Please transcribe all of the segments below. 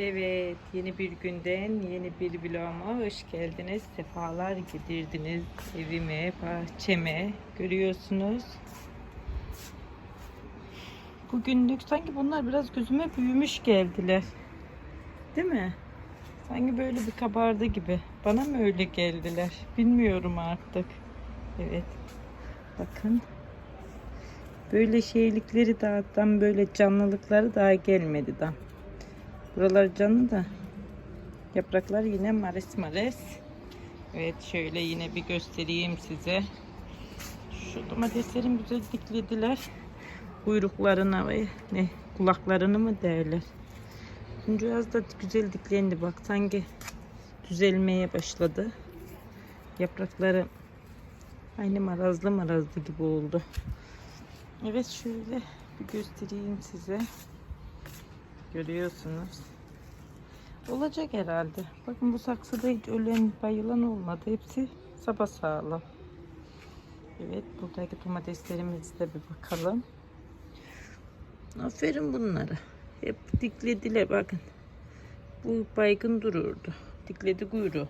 Evet, yeni bir günden yeni bir vloguma hoş geldiniz. Sefalar getirdiniz evime, bahçeme. Görüyorsunuz. Bugünlük sanki bunlar biraz gözüme büyümüş geldiler. Değil mi? Sanki böyle bir kabardı gibi. Bana mı öyle geldiler? Bilmiyorum artık. Evet. Bakın. Böyle şeylikleri daha böyle canlılıkları daha gelmedi daha. Buralar canlı da yapraklar yine mares mares. Evet şöyle yine bir göstereyim size. Şu domateslerin güzel diklediler. Kuyruklarına ve ne kulaklarını mı derler. Kuncuğuz da güzel diklendi bak sanki düzelmeye başladı. Yaprakları aynı marazlı marazlı gibi oldu. Evet şöyle bir göstereyim size. Görüyorsunuz. Olacak herhalde. Bakın bu saksıda hiç ölen bayılan olmadı. Hepsi sapasağlam. Evet buradaki domateslerimize de bir bakalım. Aferin bunlara. Hep diklediler bakın. Bu baygın dururdu. Dikledi kuyruğu.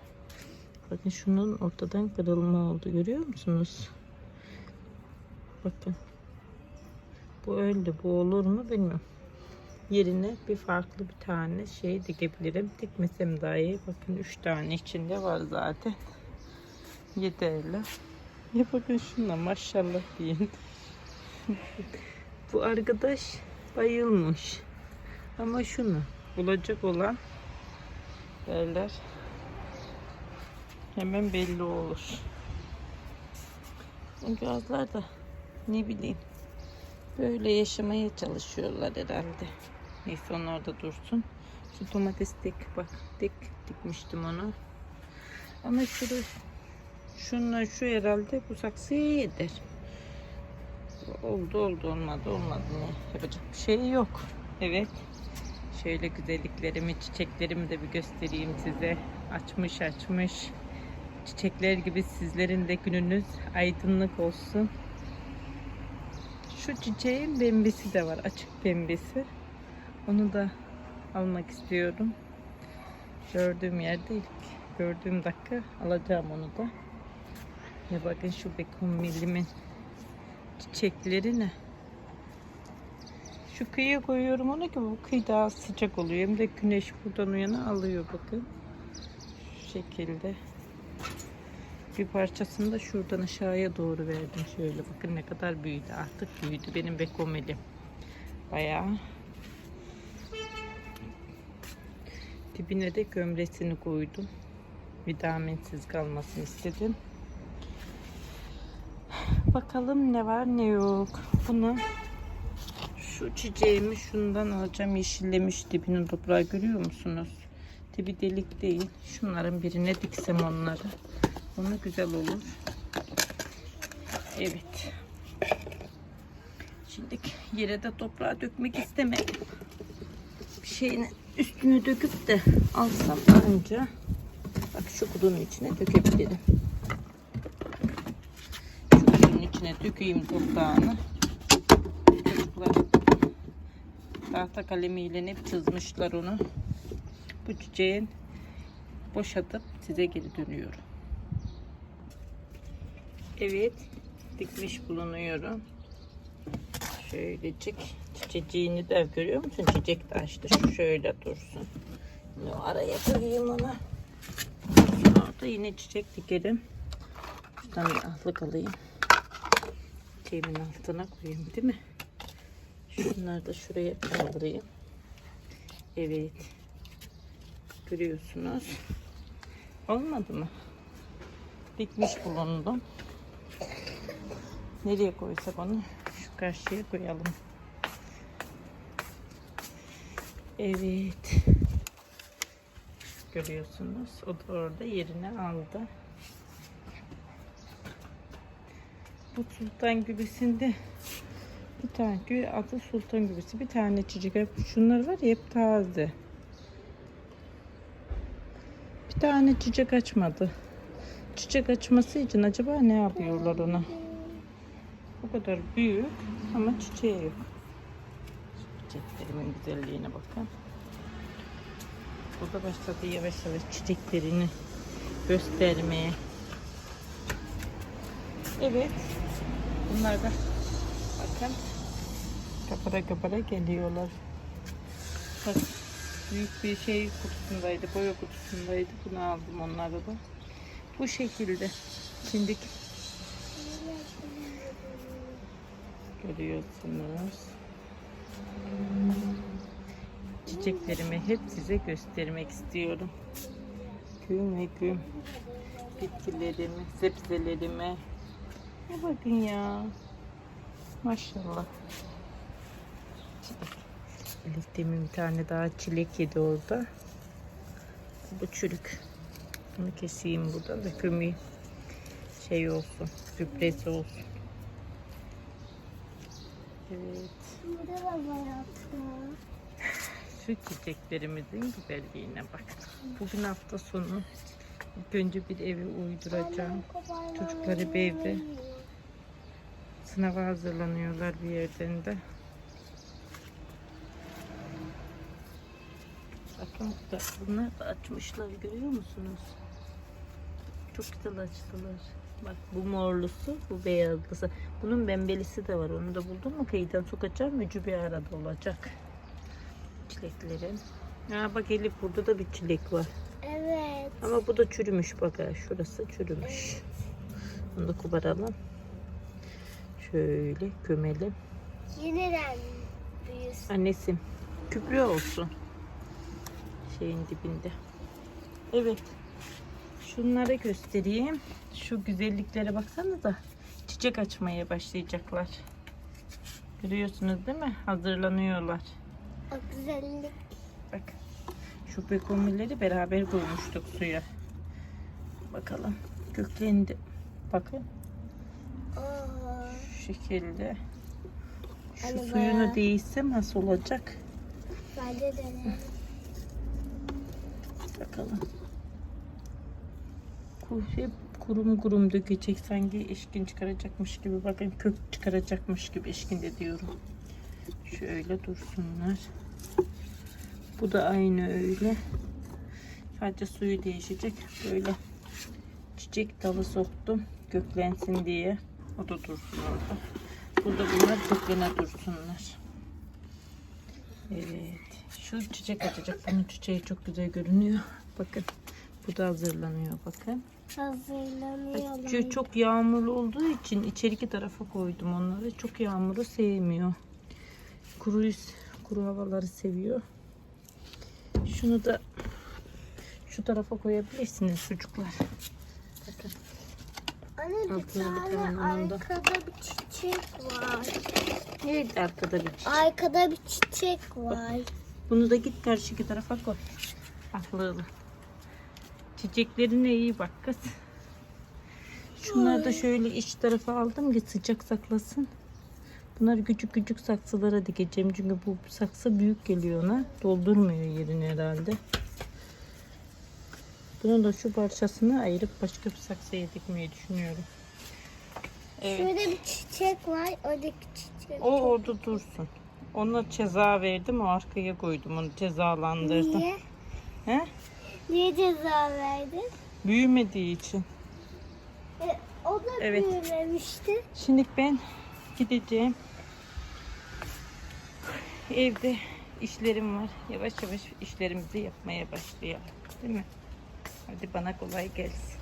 Bakın şunun ortadan kırılma oldu. Görüyor musunuz? Bakın. Bu öldü. Bu olur mu bilmiyorum yerine bir farklı bir tane şey dikebilirim. Dikmesem daha iyi. Bakın 3 tane içinde var zaten. Yeterli. Ya bakın şuna maşallah deyin. Bu arkadaş bayılmış. Ama şunu bulacak olan derler hemen belli olur. Gözler de ne bileyim böyle yaşamaya çalışıyorlar herhalde. Neyse onlar da dursun. Şu domates dik bak dik dikmiştim onu. Ama şurada şunlar şu herhalde bu saksıya yeder. Oldu oldu olmadı olmadı ne yapacak bir şey yok. Evet. Şöyle güzelliklerimi çiçeklerimi de bir göstereyim size. Açmış açmış. Çiçekler gibi sizlerin de gününüz aydınlık olsun. Şu çiçeğin pembesi de var. Açık pembesi. Onu da almak istiyorum. Gördüğüm yerde ilk gördüğüm dakika alacağım onu da. Ya bakın şu bekon millimin çiçekleri ne? Şu kıyıya koyuyorum onu ki bu kıyı daha sıcak oluyor. Hem de güneş buradan uyana alıyor bakın. Şu şekilde. Bir parçasını da şuradan aşağıya doğru verdim. Şöyle bakın ne kadar büyüdü. Artık büyüdü benim bekomeli. Bayağı Dibine de gömresini koydum. Vitaminsiz kalmasını istedim. Bakalım ne var ne yok. Bunu şu çiçeğimi şundan alacağım. Yeşillemiş dibinin toprağı görüyor musunuz? Dibi delik değil. Şunların birine diksem onları. Onu güzel olur. Evet. Şimdi yere de toprağı dökmek istemedim. Bir şeyini üstüne döküp de alsam anca bak şu kudunun içine dökebilirim. Şu kudunun içine dökeyim toprağını. Çocuklar tahta kalemiyle hep çizmişler onu. Bu çiçeğin boşatıp size geri dönüyorum. Evet dikmiş bulunuyorum. Şöylecik çiçeğini de görüyor musun? Çiçek de açtı. Şu şöyle dursun. Şimdi araya koyayım onu. Orada yine çiçek dikerim. Şuradan bir ahlık alayım. Çiçeğimin altına koyayım değil mi? Şunları da şuraya kaldırayım. Evet. Görüyorsunuz. Olmadı mı? Dikmiş bulundum. Nereye koysak onu? Şu karşıya koyalım. Evet. Görüyorsunuz. O da orada yerini aldı. Bu sultan gübesinde bir tane gül adı sultan gübesi. Bir tane çiçek. Şunlar var ya hep taze. Bir tane çiçek açmadı. Çiçek açması için acaba ne yapıyorlar ona? Bu kadar büyük ama çiçeği yok. Çiçeklerimin güzelliğine bakın. Bu da başladı yavaş yavaş çiçeklerini göstermeye. Evet. Bunlar da bakın kapara kapara geliyorlar. Bak büyük bir şey kutusundaydı, boya kutusundaydı. Bunu aldım onları da. Bu şekilde. Şimdiki görüyorsunuz. Çiçeklerimi hep size göstermek istiyorum. Gün ve gün bitkilerimi, sebzelerimi. Ne bakın ya. Maşallah. Çilek. Bir tane daha çilek yedi orada. Bu çürük. Bunu keseyim buradan da kömüğü şey olsun. Gübresi olsun. Evet. Burada da var hatta. Şu çiçeklerimizin güzelliğine bak. Bugün hafta sonu. İlk önce bir evi uyduracağım. Çocukları bir evde. Sınava hazırlanıyorlar bir yerden de. Bakın da bunlar da açmışlar görüyor musunuz? Çok güzel açtılar. Bak bu morlusu, bu beyazlısı. Bunun pembelisi de var. Onu da buldum mu kıyıdan sokacağım. Üçü bir arada olacak. Çileklerin. Ha bak Elif burada da bir çilek var. Evet. Ama bu da çürümüş bak ha. Şurası çürümüş. Bunu da koparalım. Şöyle gömelim. Yeniden büyüsün. Annesi küplü olsun. Şeyin dibinde. Evet. Şunları göstereyim. Şu güzelliklere baksanıza. Çiçek açmaya başlayacaklar. Görüyorsunuz değil mi? Hazırlanıyorlar. O güzellik. Bak. Şu bekomilleri beraber koymuştuk suya. Bakalım. Köklendi. Bakın. Oo. Şu şekilde. Şu Hani suyunu bayağı- değişsem nasıl olacak? Bence de. Bakalım. Hep kurum kurum dökecek sanki eşkin çıkaracakmış gibi. Bakın kök çıkaracakmış gibi eşkin de diyorum. Şöyle dursunlar. Bu da aynı öyle. Sadece suyu değişecek. Böyle çiçek dalı soktum. Köklensin diye. O da dursun orada. Burada bunlar köklene dursunlar. Evet. Şu çiçek açacak. Bunun çiçeği çok güzel görünüyor. Bakın. Bu da hazırlanıyor bakın. Hazırlanıyorlar. Şu çok yağmurlu olduğu için içeriki tarafa koydum onları. Çok yağmuru sevmiyor. Kuru, kuru havaları seviyor. Şunu da şu tarafa koyabilirsiniz çocuklar. Bakın. Anne bir tane arkada bir çiçek var. Evet arkada bir çiçek. Arkada bir çiçek var. Bunu da git karşıki tarafa koy. Akıllı. Çiçeklerine iyi bak kız. Şunları da şöyle iç tarafa aldım ki sıcak saklasın. Bunları küçük küçük saksılara dikeceğim. Çünkü bu saksı büyük geliyor ona. Doldurmuyor yerini herhalde. Bunun da şu parçasını ayırıp başka bir saksıya dikmeyi düşünüyorum. Evet. Şurada bir çiçek var. Oradaki çiçek. O orada dursun. Ona ceza verdim. O arkaya koydum. Onu cezalandırdım. Niye? He? Niye ceza verdin? Büyümediği için. E, o da Evet. büyümemişti. Şimdi ben gideceğim. Evde işlerim var. Yavaş yavaş işlerimizi yapmaya başlayalım. Değil mi? Hadi bana kolay gelsin.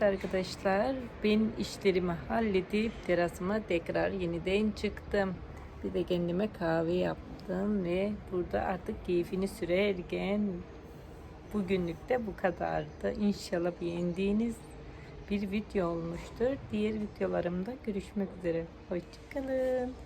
Evet arkadaşlar ben işlerimi halledip terasıma tekrar yeniden çıktım. Bir de kendime kahve yaptım ve burada artık keyfini sürerken bugünlük de bu kadardı. İnşallah beğendiğiniz bir video olmuştur. Diğer videolarımda görüşmek üzere. Hoşçakalın.